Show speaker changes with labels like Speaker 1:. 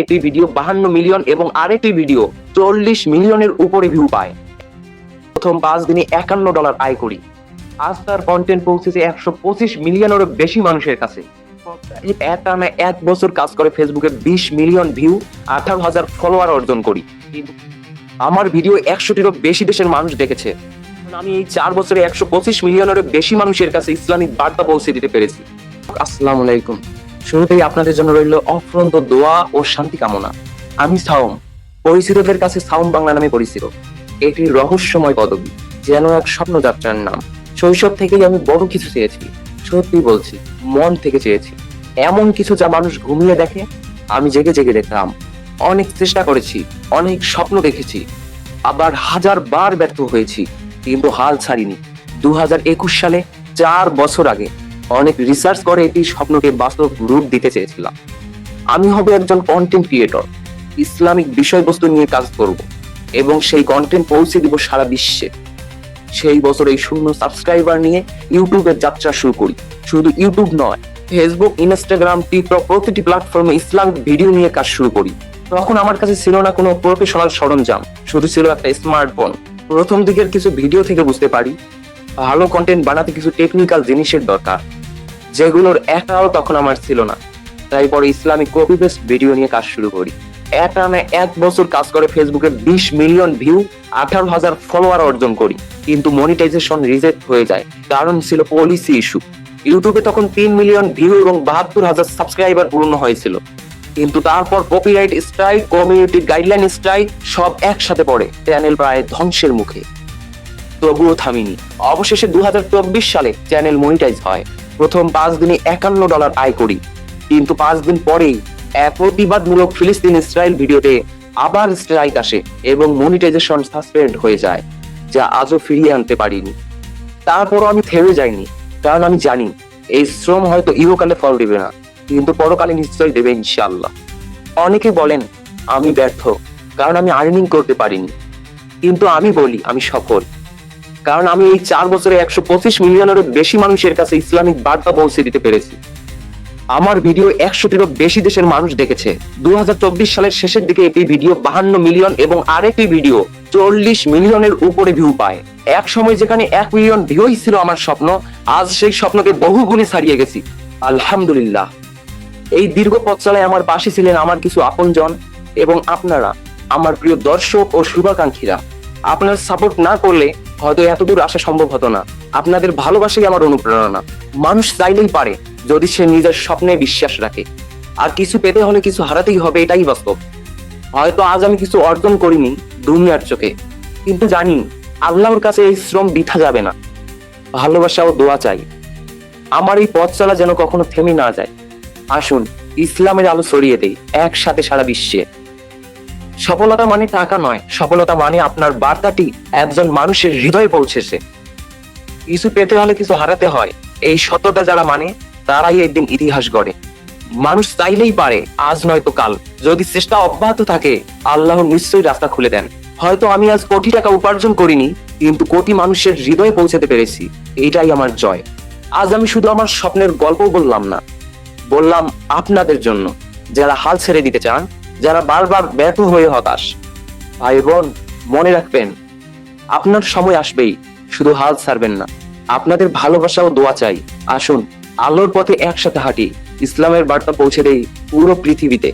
Speaker 1: একটি ভিডিও বাহান্ন মিলিয়ন এবং আরেকটি ভিডিও চল্লিশ মিলিয়নের উপরে ভিউ পায়। প্রথম পাঁচ দিনে একান্ন ডলার আয় করি। আজ তার কন্টেন্ট পৌঁছেছে একশো পঁচিশ মিলিয়নেরও বেশি মানুষের কাছে। এক বছর কাজ করে ফেসবুকে বিশ মিলিয়ন ভিউ আঠারো হাজার ফলোয়ার অর্জন করি। আমার ভিডিও একশোটিরও বেশি দেশের মানুষ দেখেছে। আমি এই চার বছরে একশো পঁচিশ মিলিয়নেরও বেশি মানুষের কাছে ইসলামিক বার্তা পৌঁছে দিতে পেরেছি। আসসালামু আলাইকুম। শুরুতেই আপনাদের জন্য রইল অফ্রন্ত দোয়া ও শান্তি কামনা। আমি সাওম, পরিচিতদের কাছে সাওম বাংলা নামে পরিচিত। এটি রহস্যময় পদবি, যেন এক স্বপ্নযাত্রার নাম। শৈশব থেকেই আমি বড় কিছু চেয়েছি, সত্যি বলছি, মন থেকে চেয়েছি। এমন কিছু যা মানুষ ঘুমিয়ে দেখে, আমি জেগে জেগে দেখলাম। অনেক চেষ্টা করেছি, অনেক স্বপ্ন দেখেছি। আবার হাজার বার ব্যর্থ হয়েছি, কিন্তু হাল ছাড়িনি। দু সালে, চার বছর আগে অনেক রিসার্চ করে এটি স্বপ্নকে বাস্তব রূপ দিতে চেয়েছিলাম। আমি হব একজন কন্টেন্ট ক্রিয়েটর ইসলামিক বিষয়বস্তু নিয়ে কাজ করব এবং সেই কন্টেন্ট পৌঁছে দিব সারা বিশ্বে। সেই বছর এই শূন্য সাবস্ক্রাইবার নিয়ে ইউটিউবের যাত্রা শুরু করি। শুধু ইউটিউব নয় ফেসবুক ইনস্টাগ্রাম টিকটক প্রতিটি প্ল্যাটফর্মে ইসলামিক ভিডিও নিয়ে কাজ শুরু করি। তখন আমার কাছে ছিল না কোনো প্রফেশনাল সরঞ্জাম, শুধু ছিল একটা স্মার্টফোন প্রথম দিকের কিছু ভিডিও থেকে বুঝতে পারি ভালো কন্টেন্ট বানাতে কিছু টেকনিক্যাল জিনিসের দরকার, যেগুলোর একটাও তখন আমার ছিল না। তাই পরে ইসলামিক কপি পেস্ট ভিডিও নিয়ে কাজ শুরু করি। একটানা এক বছর কাজ করে ফেসবুকে বিশ মিলিয়ন ভিউ আঠারো হাজার ফলোয়ার অর্জন করি। কিন্তু মনিটাইজেশন রিজেক্ট হয়ে যায়, কারণ ছিল পলিসি ইস্যু ইউটিউবে তখন তিন মিলিয়ন ভিউ এবং বাহাত্তর হাজার সাবস্ক্রাইবার পূর্ণ হয়েছিল। কিন্তু তারপর copyright strike community guideline strike সব একসাথে পড়ে চ্যানেল প্রায় ধ্বংসের মুখে। তবুও থামিনি। অবশেষে দু হাজার চব্বিশ সালে চ্যানেল মনিটাইজ হয়। প্রথম পাঁচ দিনে একান্ন ডলার আয় করি। কিন্তু পাঁচ দিন পরেই প্রতিবাদমূলক ফিলিস্তিন ইসরায়েল ভিডিওতে আবার স্ট্রাইক আসে এবং মনিটাইজেশন সাসপেন্ড হয়ে যায়, যা আজও ফিরিয়ে আনতে পারিনি। তারপরও আমি থেমে যাইনি, কারণ আমি জানি, এই শ্রম হয়তো ইহকালে ফল দেবে না, কিন্তু পরকালে নিশ্চয়ই দেবে ইনশাল্লাহ অনেকে বলেন, আমি ব্যর্থ, কারণ আমি আর্নিং করতে পারিনি। কিন্তু আমি বলি, আমি সফল। কারণ আমি এই চার বছরে একশো পঁচিশ মিলিয়নেরও বেশি মানুষের কাছে ইসলামিক বার্তা পৌঁছে দিতে পেরেছি। আমার ভিডিও একশোটিরও বেশি দেশের মানুষ দেখেছে। দু সালের শেষের দিকে একটি ভিডিও বাহান্ন মিলিয়ন এবং আরেকটি ভিডিও চল্লিশ মিলিয়নের উপরে ভিউ পায়। এক সময় যেখানে এক মিলিয়ন ভিউই ছিল আমার স্বপ্ন, আজ সেই স্বপ্নকে বহু গুণে ছাড়িয়ে গেছি। আলহামদুলিল্লাহ। এই দীর্ঘ পথ চলায় আমার পাশে ছিলেন আমার কিছু আপনজন এবং আপনারা, আমার প্রিয় দর্শক ও শুভাকাঙ্ক্ষীরা। আপনার সাপোর্ট না করলে হয়তো এতদূর আসা সম্ভব হতো না। আপনাদের ভালোবাসাই আমার অনুপ্রেরণা। মানুষ চাইলেই পারে, যদি সে নিজের স্বপ্নে বিশ্বাস রাখে। আর কিছু পেতে হলে কিছু হারাতেই হবে, এটাই বাস্তব। হয়তো আজ আমি কিছু অর্জন করিনি দুনিয়ার চোখে। কিন্তু জানি, আল্লাহর কাছে এই শ্রম বৃথা যাবে না। ভালোবাসা ও দোয়া চাই। আমার এই পথ চলা যেন কখনো থেমে না যায়। আসুন, ইসলামের আলো ছড়িয়ে দেই, একসাথে সারা বিশ্বে। সফলতা মানে টাকা নয়। সফলতা মানে আপনার বার্তাটি একজন মানুষের হৃদয়ে পৌঁছেছে। কিছু পেতে হলে কিছু হারাতে হয়। এই সত্যতা যারা মানে তারাই একদিন ইতিহাস গড়ে। মানুষ চাইলেই পারে, আজ নয়তো কাল। যদি চেষ্টা অব্যাহত থাকে, আল্লাহ নিশ্চয়ই রাস্তা খুলে দেন। হয়তো আমি আজ কোটি টাকা উপার্জন করিনি, কিন্তু কোটি মানুষের হৃদয়ে পৌঁছাতে পেরেছি। এটাই আমার জয়। আজ আমি শুধু আমার স্বপ্নের গল্প বললাম না। বললাম আপনাদের জন্য। যারা হাল ছেড়ে দিতে চান যারা বারবার ব্যর্থ হয়ে হতাশ। ভাই বোন, মনে রাখবেন, আপনার সময় আসবেই, শুধু হাল ছাড়বেন না। আপনাদের ভালোবাসা ও দোয়া চাই। আসুন, আলোর পথে একসাথে হাঁটি। ইসলামের বার্তা পৌঁছে দেই পুরো পৃথিবীতে।